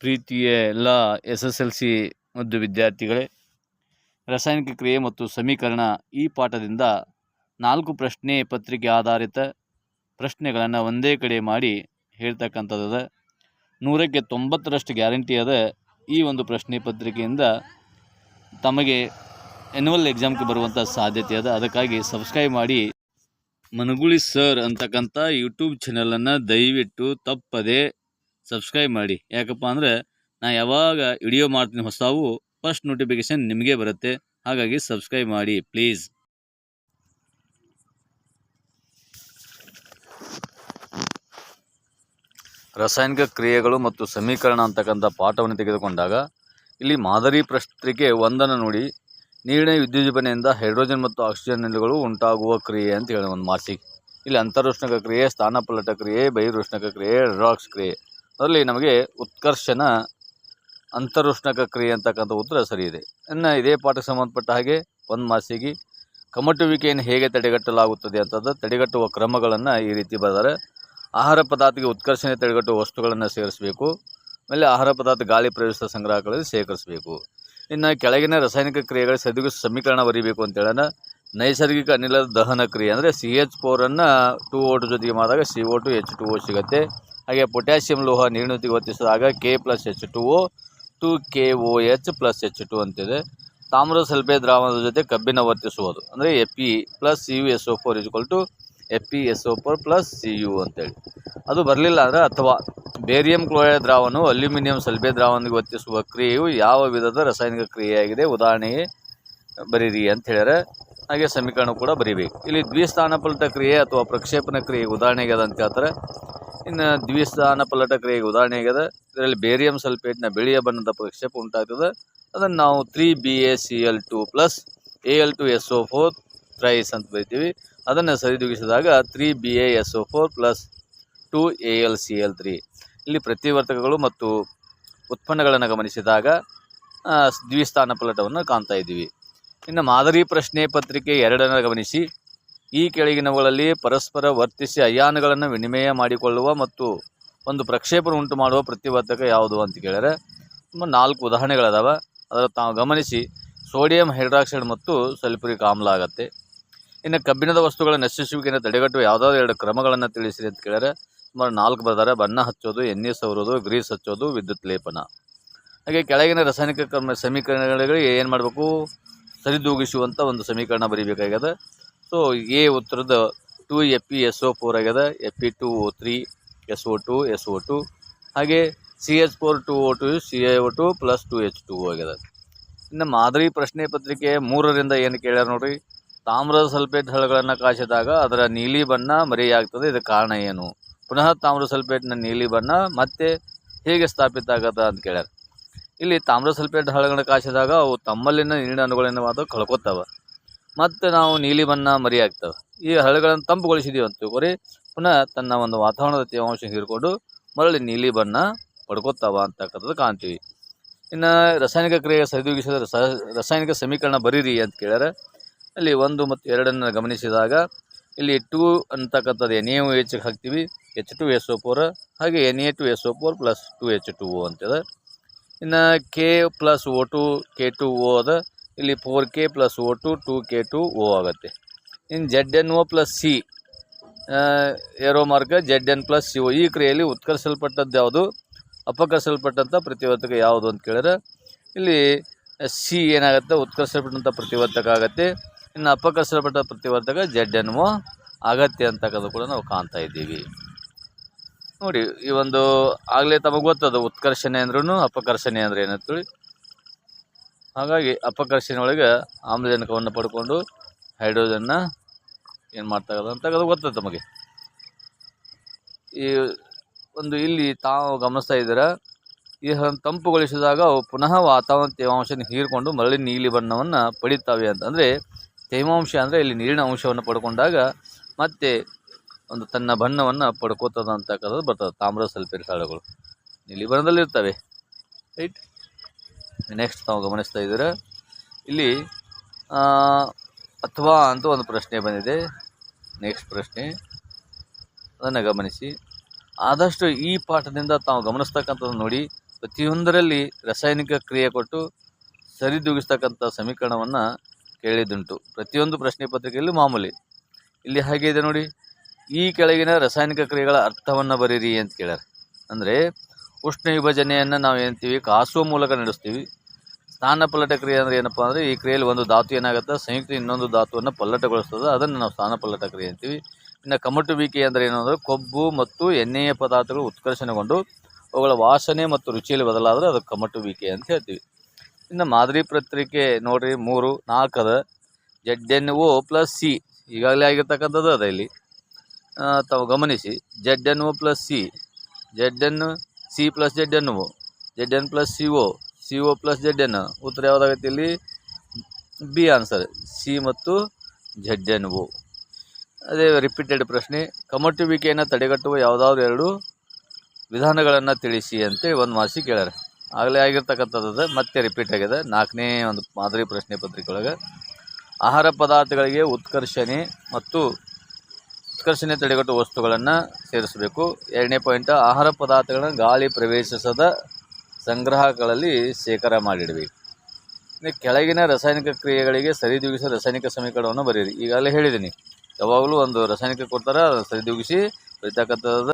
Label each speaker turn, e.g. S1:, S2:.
S1: ಪ್ರೀತಿಯ ಎಲ್ಲ S S L C ಮತ್ತು ವಿದ್ಯಾರ್ಥಿಗಳೇ, ರಾಸಾಯನಿಕ ಕ್ರಿಯೆ ಮತ್ತು ಸಮೀಕರಣ ಈ ಪಾಠದಿಂದ ನಾಲ್ಕು ಪ್ರಶ್ನೆ ಪತ್ರಿಕೆ ಆಧಾರಿತ ಪ್ರಶ್ನೆಗಳನ್ನು ಒಂದೇ ಕಡೆ ಮಾಡಿ ಹೇಳ್ತಕ್ಕಂಥದ್ದು ನೂರಕ್ಕೆ ತೊಂಬತ್ತರಷ್ಟು ಗ್ಯಾರಂಟಿ ಅದ ಈ ಒಂದು ಪ್ರಶ್ನೆ ಪತ್ರಿಕೆಯಿಂದ ತಮಗೆ ಎನ್ಯುವಲ್ ಎಕ್ಸಾಮ್ಗೆ ಬರುವಂಥ ಸಾಧ್ಯತೆ ಅದ. ಅದಕ್ಕಾಗಿ ಸಬ್ಸ್ಕ್ರೈಬ್ ಮಾಡಿ. ಮನಗುಳಿ ಸರ್ ಅಂತಕ್ಕಂಥ ಯೂಟ್ಯೂಬ್ ಚಾನಲನ್ನು ದಯವಿಟ್ಟು ತಪ್ಪದೆ ಸಬ್ಸ್ಕ್ರೈಬ್ ಮಾಡಿ. ಯಾಕಪ್ಪ ಅಂದರೆ ನಾ ಯಾವಾಗ ವಿಡಿಯೋ ಮಾಡ್ತೀನಿ ಹೊಸವು ಫಸ್ಟ್ ನೋಟಿಫಿಕೇಶನ್ ನಿಮಗೆ ಬರುತ್ತೆ. ಹಾಗಾಗಿ ಸಬ್ಸ್ಕ್ರೈಬ್ ಮಾಡಿ ಪ್ಲೀಸ್ ರಾಸಾಯನಿಕ ಕ್ರಿಯೆಗಳು ಮತ್ತು ಸಮೀಕರಣ ಅಂತಕ್ಕಂಥ ಪಾಠವನ್ನು ತೆಗೆದುಕೊಂಡಾಗ, ಇಲ್ಲಿ ಮಾದರಿ ಪ್ರಶ್ನಿಕೆ ಒಂದನ್ನು ನೋಡಿ. ನೀರಿನ ವಿದ್ಯುಜೀಪನೆಯಿಂದ ಹೈಡ್ರೋಜನ್ ಮತ್ತು ಆಕ್ಸಿಜನ್ಗಳು ಉಂಟಾಗುವ ಕ್ರಿಯೆ ಅಂತ ಹೇಳಿ ಒಂದು ಮಾಸಿಗೆ ಇಲ್ಲಿ ಅಂತರುಷ್ಣಕ ಕ್ರಿಯೆ, ಸ್ಥಾನಪಲ್ಲಟ ಕ್ರಿಯೆ, ಬಹಿರೋಷ್ಣಕ ಕ್ರಿಯೆ ರಾಕ್ಸ್ ಕ್ರಿಯೆ. ಅದರಲ್ಲಿ ನಮಗೆ ಉತ್ಕರ್ಷಣ ಅಂತರುಷ್ಣಕ ಕ್ರಿಯೆ ಅಂತಕ್ಕಂಥ ಉತ್ತರ ಸರಿ ಇದೆ ಇನ್ನು ಇದೇ ಪಾಠಕ್ಕೆ ಸಂಬಂಧಪಟ್ಟ ಹಾಗೆ ಒಂದು ಮಾಸಿಗೆ ಕಮಟುವಿಕೆಯನ್ನು ಹೇಗೆ ತಡೆಗಟ್ಟಲಾಗುತ್ತದೆ ಅಂತದ್ದು ತಡೆಗಟ್ಟುವ ಕ್ರಮಗಳನ್ನು ಈ ರೀತಿ ಬರೆದರೆ. ಆಹಾರ ಪದಾರ್ಥಕ್ಕೆ ಉತ್ಕರ್ಷಣೆ ತಡೆಗಟ್ಟುವ ವಸ್ತುಗಳನ್ನು ಸೇರಿಸಬೇಕು. ಆಮೇಲೆ ಆಹಾರ ಪದಾರ್ಥ ಗಾಳಿ ಪ್ರವೇಶ ಸಂಗ್ರಹಗಳಲ್ಲಿ ಶೇಖರಿಸಬೇಕು. ಇನ್ನು ಕೆಳಗಿನ ರಾಸಾಯನಿಕ ಕ್ರಿಯೆಗಳ ಸದ್ಯ ಸಮೀಕರಣ ಬರೀಬೇಕು ಅಂತ ಹೇಳೋಣ. ನೈಸರ್ಗಿಕ ಅನಿಲದ ದಹನ ಕ್ರಿಯೆ ಅಂದರೆ ಸಿ ಎಚ್ ಫೋರನ್ನು ಟು ಓ ಟು ಜೊತೆಗೆ ಮಾಡಿದಾಗ C O two H two O ಸಿಗುತ್ತೆ. ಹಾಗೆ ಪೊಟ್ಯಾಷಿಯಂ ಲೋಹ ನೀರಿನ ಜೊತೆಗೆ ವರ್ತಿಸಿದಾಗ K plus H two O two K O H plus H two ಅಂತಿದೆ. ತಾಮ್ರ ಸಲ್ಫೇಟ್ ದ್ರಾವಣದ ಜೊತೆ ಕಬ್ಬಿನ ವರ್ತಿಸುವುದು. ಅಂದರೆ F E plus C U S O four is equal to F E S O four plus C U ಅಂತೇಳಿ. ಅದು ಬರಲಿಲ್ಲ ಅಂದರೆ ಅಥವಾ ಬೇರಿಯಂ ಕ್ಲೋರೈಡ್ ದ್ರಾವಣವು ಅಲ್ಯೂಮಿನಿಯಂ ಸಲ್ಫೇಟ್ ದ್ರಾವಣಕ್ಕೆ ವರ್ತಿಸುವ ಕ್ರಿಯೆಯು ಯಾವ ವಿಧದ ರಾಸಾಯನಿಕ ಕ್ರಿಯೆಯಾಗಿದೆ? ಉದಾಹರಣೆಗೆ ಬರೀರಿ ಅಂತ ಹೇಳಿದರೆ ಹಾಗೆ ಸಮೀಕರಣ ಕೂಡ ಬರೀಬೇಕು. ಇಲ್ಲಿ ದ್ವಿಸ್ಥಾನಪಲ್ಟ ಕ್ರಿಯೆ ಅಥವಾ ಪ್ರಕ್ಷೇಪಣ ಕ್ರಿಯೆ ಉದಾಹರಣೆಗೆ ಅದಂತ ಹೇಳ್ತಾರೆ ಇನ್ನು ದ್ವಿಸ್ಥಾನ ಪಲ್ಲಟ ಕ್ರಿಯೆಗೆ ಉದಾಹರಣೆ ಆಗ್ಯದ ಇದರಲ್ಲಿ ಬೇರಿಯಂ ಸಲ್ಫೇಟ್ನ ಬಿಳಿಯ ಬಣ್ಣದ ಪ್ರಕ್ಷೇಪ ಉಂಟಾಗ್ತದೆ. ಅದನ್ನು ನಾವು three B A C L two plus A L two S O four thrice ಅಂತ ಬರಿತೀವಿ. ಅದನ್ನು ಸರಿದೂಗಿಸಿದಾಗ three B A S O four plus two A L C L three. ಇಲ್ಲಿ ಪ್ರತಿವರ್ತಕಗಳು ಮತ್ತು ಉತ್ಪನ್ನಗಳನ್ನು ಗಮನಿಸಿದಾಗ ದ್ವಿಸ್ಥಾನ ಪಲ್ಲಟವನ್ನು ಕಾಣ್ತಾ ಇದ್ದೀವಿ. ಇನ್ನು ಮಾದರಿ ಪ್ರಶ್ನೆ ಪತ್ರಿಕೆ ಎರಡನ್ನು ಗಮನಿಸಿ. ಈ ಕೆಳಗಿನವುಗಳಲ್ಲಿ ಪರಸ್ಪರ ವರ್ತಿಸಿ ಅಯಾನುಗಳನ್ನು ವಿನಿಮಯ ಮಾಡಿಕೊಳ್ಳುವ ಮತ್ತು ಒಂದು ಪ್ರಕ್ಷೇಪಣ ಉಂಟು ಮಾಡುವ ಪ್ರತಿವರ್ತಕ ಯಾವುದು ಅಂತ ಕೇಳಿದರೆ ನಾಲ್ಕು ಉದಾಹರಣೆಗಳದಾವ. ಅದರ ತಾವು ಗಮನಿಸಿ, ಸೋಡಿಯಂ ಹೈಡ್ರಾಕ್ಸೈಡ್ ಮತ್ತು ಸಲ್ಫ್ಯೂರಿಕ್ ಆಮ್ಲ ಆಗತ್ತೆ. ಇನ್ನು ಕಬ್ಬಿಣದ ವಸ್ತುಗಳ ನಶಿಸುವಿಕೆಯನ್ನು ತಡೆಗಟ್ಟುವ ಯಾವುದಾದ್ರು ಎರಡು ಕ್ರಮಗಳನ್ನು ತಿಳಿಸಿರಿ ಅಂತ ಕೇಳಿದರೆ, ಸುಮಾರು ನಾಲ್ಕು ಬರ್ತಾರೆ ಬಣ್ಣ ಹಚ್ಚೋದು, ಎಣ್ಣೆ ಸವರೋದು, ಗ್ರೀಸ್ ಹಚ್ಚೋದು, ವಿದ್ಯುತ್ ಲೇಪನ. ಹಾಗೆ ಕೆಳಗಿನ ರಾಸಾಯನಿಕ ಕ್ರಮ ಸಮೀಕರಣಗಳಿಗೆ ಏನು ಮಾಡಬೇಕು? ಸರಿದೂಗಿಸುವಂಥ ಒಂದು ಸಮೀಕರಣ ಬರೀಬೇಕಾಗ್ಯದ. ಸೊ ಎ ಉತ್ತರದ two F P S O four ಆಗ್ಯದ. F P two O three, S O two, S O two. ಹಾಗೆ C H four two O two, C A O two plus two H two ಆಗ್ಯದ. ಇನ್ನು ಮಾದರಿ ಪ್ರಶ್ನೆ ಪತ್ರಿಕೆ ಮೂರರಿಂದ ಏನು ಕೇಳ್ಯಾರ ನೋಡ್ರಿ? ತಾಮ್ರದ ಸಲ್ಫೇಟ್ ಹಳಗಳನ್ನು ಕಾಯಿಸಿದಾಗ ಅದರ ನೀಲಿ ಬಣ್ಣ ಮರೆಯಾಗ್ತದೆ. ಇದಕ್ಕೆ ಕಾರಣ ಏನು? ಪುನಃ ತಾಮ್ರ ಸಲ್ಫೇಟ್ನ ನೀಲಿ ಬಣ್ಣ ಮತ್ತೆ ಹೇಗೆ ಸ್ಥಾಪಿತ ಆಗದ ಅಂತ ಕೇಳ್ಯಾರ. ಇಲ್ಲಿ ತಾಮ್ರ ಸಲ್ಫೇಟ್ ಹಳಗಳನ್ನು ಕಾಯಿಸಿದಾಗ ಅವು ತಮ್ಮಲ್ಲಿನ ನೀರಿನ ಕಳ್ಕೊತಾವೆ ಕಳ್ಕೊತಾವ ಮತ್ತು ನಾವು ನೀಲಿ ಬಣ್ಣ ಮರಿಯಾಗ್ತವೆ. ಈ ಹಳ್ಳಿಗಳನ್ನು ತಂಪುಗೊಳಿಸಿದೀವಿ ಅಂತ ತಿಳ್ಕೊರಿ ಪುನಃ ತನ್ನ ಒಂದು ವಾತಾವರಣದ ತೇವಾಂಶ ಹೀರಿಕೊಂಡು ಮರಳಿ ನೀಲಿ ಬಣ್ಣ ಪಡ್ಕೊತಾವ ಅಂತಕ್ಕಂಥದ್ದು ಕಾಣ್ತೀವಿ. ಇನ್ನು ರಾಸಾಯನಿಕ ಕ್ರಿಯೆ ಸರಿದೂಗಿಸಿದ ರಸ, ರಾಸಾಯನಿಕ ಸಮೀಕರಣ ಬರೀರಿ ಅಂತ ಕೇಳ್ಯಾರ. ಅಲ್ಲಿ ಒಂದು ಮತ್ತು ಎರಡನ್ನು ಗಮನಿಸಿದಾಗ ಇಲ್ಲಿ ಟೂ ಅಂತಕ್ಕಂಥದ್ದು ಎನ್ ಎ ಎಚ್ಗೆ ಹಾಕ್ತೀವಿ. H two S O four ಹಾಗೆ N A two S O four plus two H two O ಅಂತದ ಇನ್ನು K plus O two K two O ಅದ. ಇಲ್ಲಿ four K plus O two two K two O ಆಗುತ್ತೆ. ಇನ್ನು Z N O plus C arrow ಮಾರ್ಗ Z N plus C O ಈ ಕ್ರಿಯೆಯಲ್ಲಿ ಉತ್ಕರ್ಷಲ್ಪಟ್ಟದ್ದು ಯಾವುದು? ಅಪಕರ್ಷಲ್ಪಟ್ಟಂಥ ಪ್ರತಿವರ್ತಕ ಯಾವುದು ಅಂತ ಕೇಳಿದ್ರೆ, ಇಲ್ಲಿ ಸಿ ಏನಾಗುತ್ತೆ? ಉತ್ಕರ್ಷಲ್ಪಟ್ಟಂಥ ಪ್ರತಿವರ್ತಕ ಆಗುತ್ತೆ. ಇನ್ನು ಅಪಕರ್ಷಲ್ಪಟ್ಟ ಪ್ರತಿವರ್ತಕ ಜೆಡ್ ಎನ್ ಓ ಆಗತ್ತೆ ಅಂತಕ್ಕದ್ದು ಕೂಡ ನಾವು ಕಾಣ್ತಾ ಇದ್ದೀವಿ. ನೋಡಿ, ಈ ಒಂದು ಆಗಲೇ ತಮಗೆ ಗೊತ್ತದು, ಉತ್ಕರ್ಷಣೆ ಅಂದ್ರೂ ಅಪಕರ್ಷಣೆ ಅಂದ್ರೆ ಏನಂತೇಳಿ ಹಾಗಾಗಿ ಅಪಕರ್ಷಣೆಯೊಳಗೆ ಆಮ್ಲಜನಕವನ್ನು ಪಡ್ಕೊಂಡು ಹೈಡ್ರೋಜನ್ನ ಏನು ಮಾಡ್ತಾಗದ ಅಂತ ಅದು ಗೊತ್ತದೆ ತಮಗೆ. ಈ ಒಂದು ಇಲ್ಲಿ ತಾವು ಗಮನಿಸ್ತಾ ಇದ್ದೀರ ಈ ತಂಪು ತಂಪುಗೊಳಿಸಿದಾಗ ಅವು ಪುನಃ ವಾತಾವರಣ ತೇವಾಂಶನ ಹೀರಿಕೊಂಡು ಮರಳಿ ನೀಲಿ ಬಣ್ಣವನ್ನು ಪಡಿತಾವೆ ಅಂತ. ಅಂದರೆ ತೇವಾಂಶ ಅಂದರೆ ಇಲ್ಲಿ ನೀರಿನ ಅಂಶವನ್ನು ಪಡ್ಕೊಂಡಾಗ ಮತ್ತೆ ಒಂದು ತನ್ನ ಬಣ್ಣವನ್ನು ಪಡ್ಕೋತದ ಅಂತಕ್ಕಂಥದ್ದು ಬರ್ತದೆ ತಾಮ್ರ ಸಲ್ಪೇರಿ ಹಳ್ಳಗಳು ನೀಲಿ ಬಣ್ಣದಲ್ಲಿರ್ತವೆ. ರೈಟ್ ನೆಕ್ಸ್ಟ್ ತಾವು ಗಮನಿಸ್ತಾ ಇದ್ದೀರ ಇಲ್ಲಿ ಅಥವಾ ಅಂತ ಒಂದು ಪ್ರಶ್ನೆ ಬಂದಿದೆ. ನೆಕ್ಸ್ಟ್ ಪ್ರಶ್ನೆ. ಅದನ್ನು ಗಮನಿಸಿ. ಆದಷ್ಟು ಈ ಪಾಠದಿಂದ ತಾವು ಗಮನಿಸ್ತಕ್ಕಂಥದ್ದು ನೋಡಿ, ಪ್ರತಿಯೊಂದರಲ್ಲಿ ರಾಸಾಯನಿಕ ಕ್ರಿಯೆ ಕೊಟ್ಟು ಸರಿದೂಗಿಸ್ತಕ್ಕಂಥ ಸಮೀಕರಣವನ್ನು ಕೇಳಿದ್ದುಂಟು. ಪ್ರತಿಯೊಂದು ಪ್ರಶ್ನೆ ಪತ್ರಿಕೆಯಲ್ಲೂ ಮಾಮೂಲಿ. ಇಲ್ಲಿ ಹಾಗೆ ಇದೆ ನೋಡಿ. ಈ ಕೆಳಗಿನ ರಾಸಾಯನಿಕ ಕ್ರಿಯೆಗಳ ಅರ್ಥವನ್ನು ಬರೀರಿ ಅಂತ ಕೇಳ್ಯಾರ. ಅಂದರೆ ಉಷ್ಣ ವಿಭಜನೆಯನ್ನು ನಾವು ಏನಂತೀವಿ ಕಾಸುವ ಮೂಲಕ ನಡೆಸ್ತೀವಿ. ಸ್ಥಾನ ಪಲ್ಲಟ ಕ್ರಿಯೆ ಅಂದರೆ ಏನಪ್ಪ ಅಂದರೆ ಈ ಕ್ರಿಯೆಯಲ್ಲಿ ಒಂದು ಧಾತು ಏನಾಗುತ್ತೆ, ಸಂಯುಕ್ತ ಇನ್ನೊಂದು ಧಾತುವನ್ನು ಪಲ್ಲಟಗೊಳಿಸ್ತದೆ, ಅದನ್ನು ನಾವು ಸ್ಥಾನ ಪಲ್ಲಟ ಕ್ರಿಯೆ ಅಂತೀವಿ. ಇನ್ನು ಕಮಟುವಿಕೆ ಅಂದರೆ ಏನು ಅಂದರೆ ಕೊಬ್ಬು ಮತ್ತು ಎಣ್ಣೆಯ ಪದಾರ್ಥಗಳು ಉತ್ಕರ್ಷಣೆಗೊಂಡು ಅವುಗಳ ವಾಸನೆ ಮತ್ತು ರುಚಿಯಲ್ಲಿ ಬದಲಾದರೆ ಅದು ಕಮಟುವಿಕೆ ಅಂತ ಹೇಳ್ತೀವಿ. ಇನ್ನು ಮಾದರಿ ಪತ್ರಿಕೆ ನೋಡಿರಿ, ಮೂರು ನಾಲ್ಕದ Z N O plus C ಈಗಾಗಲೇ ಆಗಿರ್ತಕ್ಕಂಥದ್ದು ಅದರಲ್ಲಿ ತಾವು ಗಮನಿಸಿ. Z N O plus C Z N C plus Z N Z N plus C O C O plus Z N ಉತ್ತರ ಯಾವುದಾಗತ್ತೆ ಇಲ್ಲಿ ಬಿ ಆನ್ಸರ್ ಸಿ ಮತ್ತು ಜೆಡ್ ಎನ್ ಒ ಅದೇ ರಿಪೀಟೆಡ್ ಪ್ರಶ್ನೆ. ಕಮಟುವಿಕೆಯನ್ನು ತಡೆಗಟ್ಟುವ ಯಾವುದಾದ್ರು ಎರಡು ವಿಧಾನಗಳನ್ನು ತಿಳಿಸಿ ಅಂತೇಳಿ ಒಂದು ಮಾಸಿ ಕೇಳ್ಯಾರ. ಆಗಲೇ ಆಗಿರ್ತಕ್ಕಂಥದ್ದು ಮತ್ತೆ ರಿಪೀಟ್ ಆಗಿದೆ. ನಾಲ್ಕನೇ ಒಂದು ಮಾದರಿ ಪ್ರಶ್ನೆ ಪತ್ರಿಕೆ ಒಳಗೆ. ಆಹಾರ ಪದಾರ್ಥಗಳಿಗೆ ಉತ್ಕರ್ಷಣೆ ಮತ್ತು ಉತ್ಕರ್ಷಣೆ ತಡೆಗಟ್ಟುವ ವಸ್ತುಗಳನ್ನು ಸೇರಿಸಬೇಕು. ಎರಡನೇ ಪಾಯಿಂಟ್ ಆಹಾರ ಪದಾರ್ಥಗಳನ್ನು ಗಾಳಿ ಪ್ರವೇಶಿಸದ ಸಂಗ್ರಹಗಳಲ್ಲಿ ಶೇಖರ ಮಾಡಿಡಬೇಕು. ಇನ್ನು ಕೆಳಗಿನ ರಾಸಾಯನಿಕ ಕ್ರಿಯೆಗಳಿಗೆ ಸರಿದೂಗಿಸಿ ರಾಸಾಯನಿಕ ಸಮೀಕರಣವನ್ನು ಬರೆಯಿರಿ ಈಗಾಗಲೇ ಹೇಳಿದ್ದೀನಿ. ಯಾವಾಗಲೂ ಒಂದು ರಾಸಾಯನಿಕ ಕೊಡ್ತಾರೆ ಸರಿದೂಗಿಸಿ ಬರೀತಕ್ಕಂಥದ್ದು